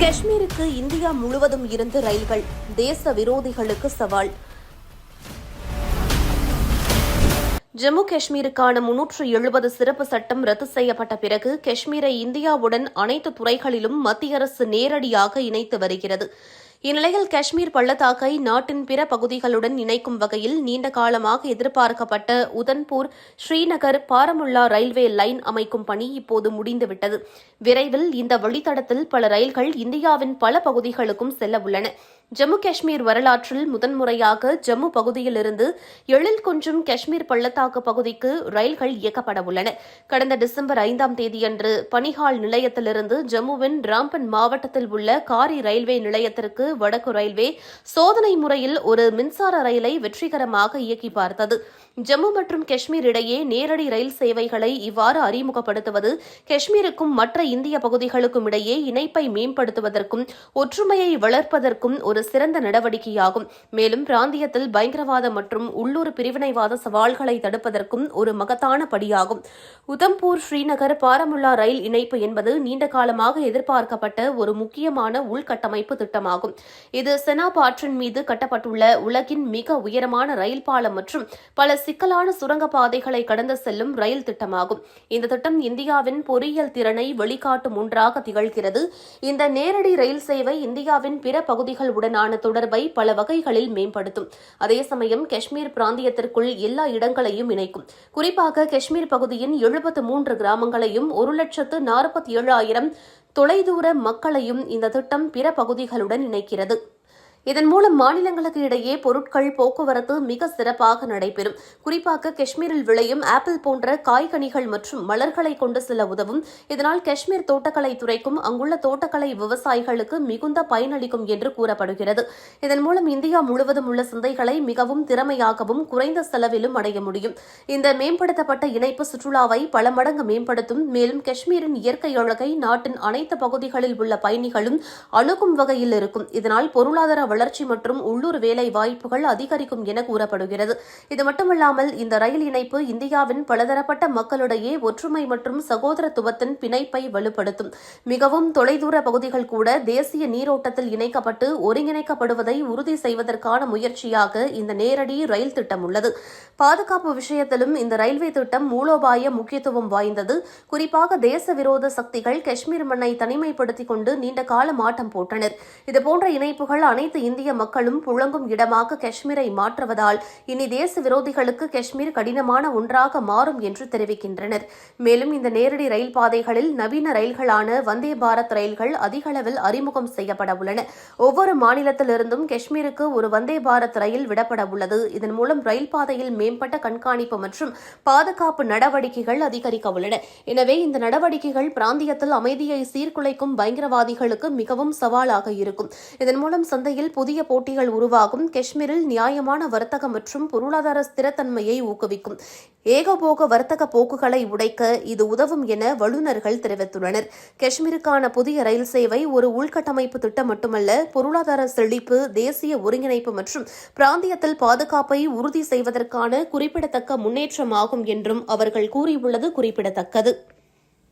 காஷ்மீருக்கு இந்தியா முழுவதும் இருந்து ரயில்கள் தேச விரோதிகளுக்கு சவால். ஜம்மு காஷ்மீருக்கான முன்னூற்று எழுபது சிறப்பு சட்டம் ரத்து செய்யப்பட்ட பிறகு காஷ்மீரை இந்தியாவுடன் அனைத்து துறைகளிலும் மத்திய அரசு நேரடியாக இணைத்து வருகிறது. இந்நிலையில் காஷ்மீர் பள்ளத்தாக்கை நாட்டின் பிற பகுதிகளுடன் இணைக்கும் வகையில் நீண்ட காலமாக எதிர்பார்க்கப்பட்ட உதன்பூர் ஸ்ரீநகர் பாரமுல்லா ரயில்வே லைன் அமைக்கும் பணி இப்போது முடிந்துவிட்டது. விரைவில் இந்த வழித்தடத்தில் பல ரயில்கள் இந்தியாவின் பல பகுதிகளுக்கும் செல்ல உள்ளன ஜம்மு காஷ்மீர் வரலாற்றில் முதன்முறையாக ஜம்மு பகுதியிலிருந்து எழில் கொஞ்சம் காஷ்மீர் பள்ளத்தாக்கு பகுதிக்கு ரயில்கள் இயக்கப்பட உள்ளன. கடந்த டிசம்பர் ஐந்தாம் தேதியன்று பனிஹால் நிலையத்திலிருந்து ஜம்முவின் ராம்பன் மாவட்டத்தில் உள்ள காரி ரயில்வே நிலையத்திற்கு வடக்கு ரயில்வே சோதனை முறையில் ஒரு மின்சார ரயிலை வெற்றிகரமாக இயக்கி பார்த்தது. ஜம்மு மற்றும் காஷ்மீர் இடையே நேரடி ரயில் சேவைகளை இவ்வாறு அறிமுகப்படுத்துவது காஷ்மீருக்கும் மற்ற இந்திய பகுதிகளுக்கும் இடையே இணைப்பை மேம்படுத்துவதற்கும் ஒற்றுமையை வளர்ப்பதற்கும் ஒரு சிறந்த நடவடிக்கையாகும். மேலும் பிராந்தியத்தில் பயங்கரவாத மற்றும் உள்ளூர் பிரிவினைவாத சவால்களை தடுப்பதற்கும் ஒரு மகத்தான படியாகும். உதம்பூர் ஸ்ரீநகர் பாரமுல்லா ரயில் இணைப்பு என்பது நீண்ட காலமாக எதிர்பார்க்கப்பட்ட ஒரு முக்கியமான உள்கட்டமைப்பு திட்டமாகும். இது செனாப் ஆற்றின் மீது கட்டப்பட்டுள்ள உலகின் மிக உயரமான ரயில் பாலம் மற்றும் பல சிக்கலான சுரங்கப்பாதைகளை கடந்து செல்லும் ரயில் திட்டமாகும். இந்த திட்டம் இந்தியாவின் பொறியியல் திறனை வெளிக்காட்டும் ஒன்றாக திகழ்கிறது. இந்த நேரடி ரயில் சேவை இந்தியாவின் பிற பகுதிகள் உடன் பகுதிகளுடனான தொடர்பை பல வகைகளில் மேம்படுத்தும். அதே சமயம் காஷ்மீர் பிராந்தியத்திற்குள் எல்லா இடங்களையும் இணைக்கும். குறிப்பாக காஷ்மீர் பகுதியின் எழுபத்து மூன்று கிராமங்களையும் ஒரு லட்சத்து நாற்பத்தி ஏழாயிரம் தொலைதூர மக்களையும் இந்த திட்டம் பிற பகுதிகளுடன் இணைக்கிறது. இதன் மூலம் மாநிலங்களுக்கு இடையே பொருட்கள் போக்குவரத்து மிக சிறப்பாக நடைபெறும். குறிப்பாக காஷ்மீரில் விளையும் ஆப்பிள் போன்ற காய்கனிகள் மற்றும் மலர்களை கொண்டு செல்ல உதவும். இதனால் காஷ்மீர் தோட்டக்கலை துறைக்கும் அங்குள்ள தோட்டக்கலை விவசாயிகளுக்கு மிகுந்த பயனளிக்கும் என்று கூறப்படுகிறது. இதன் மூலம் இந்தியா முழுவதும் உள்ள சந்தைகளை மிகவும் திறமையாகவும் குறைந்த செலவிலும் அடைய முடியும். இந்த மேம்படுத்தப்பட்ட இணைப்பு சுற்றுலாவை பல மடங்கு மேம்படுத்தும். மேலும் காஷ்மீரின் இயற்கை அழகை நாட்டின் அனைத்து பகுதிகளில் உள்ள பயணிகளும் அணுகும் வகையில் இருக்கும். இதனால் பொருளாதார வளர்ச்சி மற்றும் உள்ளூர் வேலை வாய்ப்புகள் அதிகரிக்கும் என கூறப்படுகிறது. இது மட்டுமல்லாமல் இந்த ரயில் இணைப்பு இந்தியாவின் பலதரப்பட்ட மக்களிடையே ஒற்றுமை மற்றும் சகோதரத்துவத்தின் பிணைப்பை வலுப்படுத்தும். மிகவும் தொலைதூர பகுதிகள் கூட தேசிய நீரோட்டத்தில் இணைக்கப்பட்டு ஒருங்கிணைக்கப்படுவதை உறுதி செய்வதற்கான முயற்சியாக இந்த நேரடி ரயில் திட்டம் உள்ளது. பாதுகாப்பு விஷயத்திலும் இந்த ரயில்வே திட்டம் மூலோபாய முக்கியத்துவம் வாய்ந்தது. குறிப்பாக தேச விரோத சக்திகள் காஷ்மீர் மண்ணை தனிமைப்படுத்திக் கொண்டு நீண்ட காலம் ஆட்டம் போட்டனர் இதுபோன்ற இணைப்புகள் அனைத்து இந்திய மக்களும் புழங்கும் இடமாக காஷ்மீரை மாற்றுவதால் இனி தேச விரோதிகளுக்கு காஷ்மீர் கடினமான ஒன்றாக மாறும் என்று தெரிவிக்கின்றனர். மேலும் இந்த நேரடி ரயில் பாதைகளில் நவீன ரயில்களான வந்தே பாரத் ரயில்கள் அதிக அளவில் அறிமுகம் செய்யப்பட உள்ளன. ஒவ்வொரு மாநிலத்திலிருந்தும் காஷ்மீருக்கு ஒரு வந்தே பாரத் ரயில் விடப்பட உள்ளது. இதன் மூலம் ரயில் பாதையில் மேம்பட்ட கண்காணிப்பு மற்றும் பாதுகாப்பு நடவடிக்கைகள் அதிகரிக்க உள்ளன. எனவே இந்த நடவடிக்கைகள் பிராந்தியத்தில் அமைதியை சீர்குலைக்கும் பயங்கரவாதிகளுக்கு மிகவும் சவாலாக இருக்கும். இதன் மூலம் சந்தையில் புதிய போட்டிகள் உருவாகும். காஷ்மீரில் நியாயமான வர்த்தகம் மற்றும் பொருளாதார ஸ்திரத்தன்மையை ஊக்குவிக்கும். ஏகபோக வர்த்தக போக்குகளை உடைக்க இது உதவும் என வல்லுநர்கள் தெரிவித்துள்ளனர். காஷ்மீருக்கான புதிய ரயில் சேவை ஒரு உள்கட்டமைப்பு திட்டம் மட்டுமல்ல பொருளாதார செழிப்பு தேசிய ஒருங்கிணைப்பு மற்றும் பிராந்தியத்தில் பாதுகாப்பை உறுதி செய்வதற்கான குறிப்பிடத்தக்க முன்னேற்றமாகும் என்றும் அவர்கள் கூறியுள்ளது குறிப்பிடத்தக்கது.